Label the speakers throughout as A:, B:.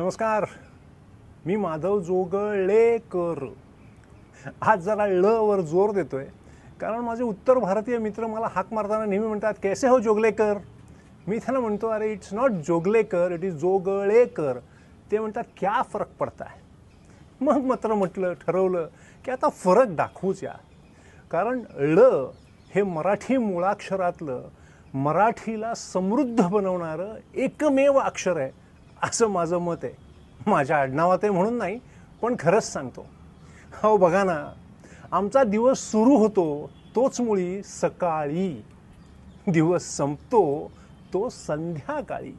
A: नमस्कार. मी माधव जोगळेकर. आज जरा ळ वर जोर देतोय. कारण माझे उत्तर भारतीय मित्र मला हाक मारताना नेहमी म्हणतात कैसे हो जोगलेकर मी त्यांना म्हणतो अरे it's not Joglekar it is Joglekar. ते म्हणतात क्या फरक पडता मग मात्र म्हटलं ठरवलं की आता फरक दाखवूच या. कारण ळ हे मराठी मुळाक्षरातलं मराठीला समृद्ध बनवणारं एकमेव अक्षर आहे. असं माझं मत आहे. माझ्या आडनावात आहे म्हणून नाही पण खरंच सांगतो. हो बघा ना आमचा दिवस सुरू होतो तोच मुळी सकाळी. दिवस संपतो तो संध्याकाळी.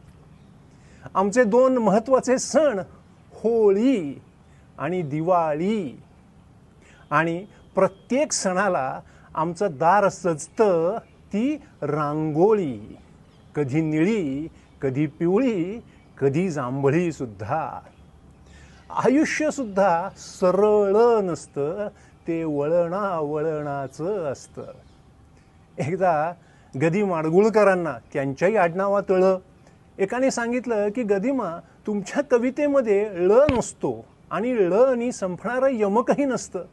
A: आमचे दोन महत्त्वाचे सण होळी आणि दिवाळी. आणि प्रत्येक सणाला आमचं दार सजतं ती रांगोळी. कधी निळी कधी पिवळी कधी जांभळीसुद्धा आयुष्यसुद्धा सरळ नसतं ते वळणा वळणाचं असतं. एकदा गदी माडगुळकरांना त्यांच्याही आडनावात तळ. एकाने सांगितलं की गदिमा तुमच्या कवितेमध्ये ळ नसतो आणि ळनी संपणारं यमकही नसतं.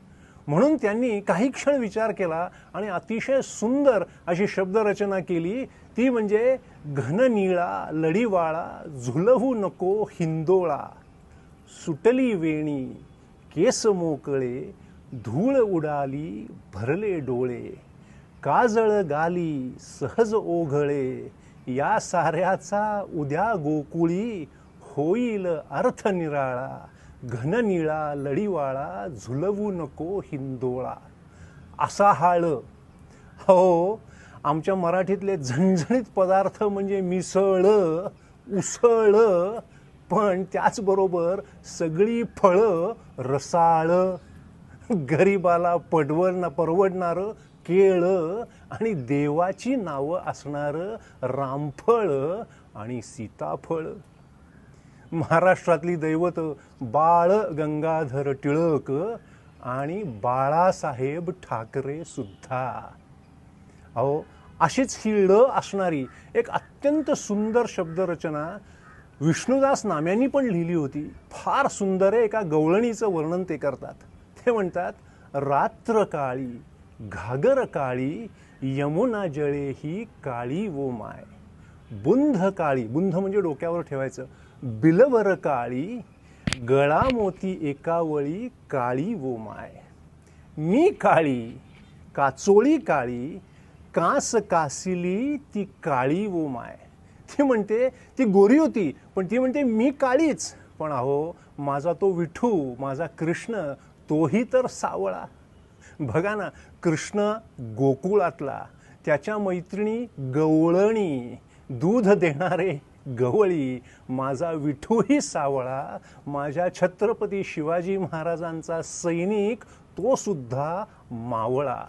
A: म्हणून त्यांनी काही क्षण विचार केला आणि अतिशय सुंदर अशी शब्दरचना केली ती म्हणजे घननिळा लढीवाळा झुलवू नको हिंदोळा सुटली वेणी केस मोकळे धूळ उडाली भरले डोळे काजळ गाली सहज ओघळे या साऱ्याचा उद्या गोकुळी होईल अर्थ निराळा घननिळा लढीवाळा झुलवू नको हिंदोळा. असा हाळ. हो आमच्या मराठीतले झणझणीत पदार्थ म्हणजे मिसळ उसळ पण त्याचबरोबर सगळी फळं रसाळ गरीबाला पडवण परवडणारं केळं आणि देवाची नावं असणारं रामफळ आणि सीताफळ. महाराष्ट्रातली दैवत बाळ गंगाधर टिळक आणि बाळासाहेब ठाकरे सुद्धा. अहो अशीच ही ळ असणारी एक अत्यंत सुंदर शब्दरचना विष्णुदास नाम्यांनी पण लिहिली होती. फार सुंदर आहे एका गवळणीचं वर्णन ते करतात. ते म्हणतात रात्र काळी घागर काळी यमुना जळे ही काळी वो माय. बुंध काळी बुंध म्हणजे डोक्यावर ठेवायचं. बिलवर काळी गळा मोती एकावळी काळी वो माय. मी काळी काचोळी काळी कास कासिली ती काळी वो माय ती म्हणते ती गोरी होती पण ती म्हणते मी काळीच. पण अहो माझा तो विठू माझा कृष्ण तोही तर सावळा. बघा ना कृष्ण गोकुळातला त्याच्या मैत्रिणी गवळणी दूध देणारे गवळी माझा विठूही सावळा. माझ्या छत्रपती शिवाजी महाराजांचा सैनिक तो सुद्धा मावळा.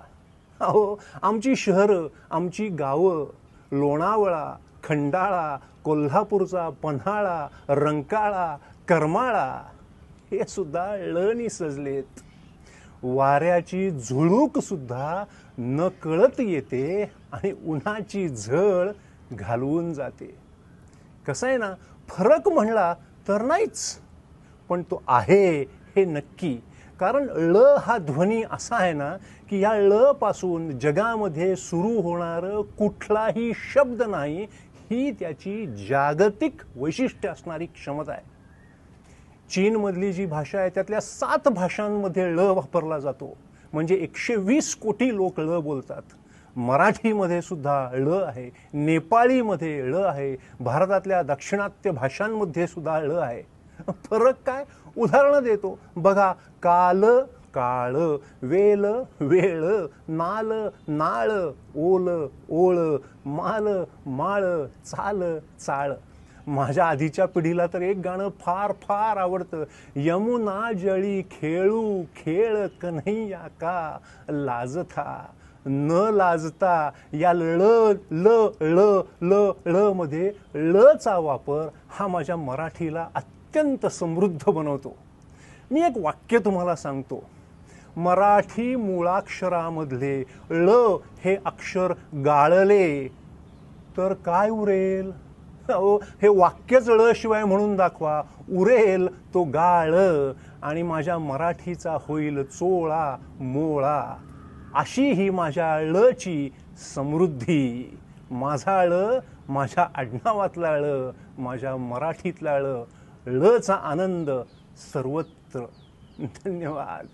A: अहो आमची शहरं आमची गावं लोणावळा खंडाळा कोल्हापूरचा पन्हाळा रंकाळा करमाळा हे सुद्धा लणी सजलेत. वाऱ्याची झुळूक सुद्धा न कळत येते आणि उन्हाची झळ घालवून जाते. कसं आहे ना फरक म्हणला तर नाहीच पण तो आहे हे नक्की. कारण ळ हा ध्वनी असा आहे ना की या ळ पासून जगामध्ये सुरू होणारं कुठलाही शब्द नाही ही त्याची जागतिक वैशिष्ट्य असणारी क्षमता आहे. चीनमधली जी भाषा आहे त्यातल्या सात भाषांमध्ये ळ वापरला जातो. म्हणजे एकशे वीस कोटी लोक ळ बोलतात. मराठीमध्ये सुद्धा ळ आहे नेपाळीमध्ये ळ आहे भारतातल्या दाक्षिणात्य भाषांमध्ये सुद्धा ळ आहे. फरक काय? उदाहरणं देतो. बघा काल काळ वेल वेळ नाल नाळ ओल ओळ माल माळ चाल चाळ. माझ्या आधीच्या पिढीला तर एक गाणं फार फार आवडतं. यमुना जळी खेळू खेळ कन्हैया का लाजथा न लाजता या ळ ल ळ ल ळ मध्ये ळचा वापर हा माझ्या मराठीला अत्यंत समृद्ध बनवतो. मी एक वाक्य तुम्हाला सांगतो. मराठी मुळाक्षरामधले ळ हे अक्षर गाळले तर काय उरेल? अहो हे वाक्यच ळ शिवाय म्हणून दाखवा. उरेल तो गाळ आणि माझ्या मराठीचा होईल चोळा मोळा. अशी ही माझ्या ळची समृद्धी. माझा ळ माझ्या आडनावातला ळ माझ्या मराठीतला ळ ळचा आनंद सर्वत्र. धन्यवाद.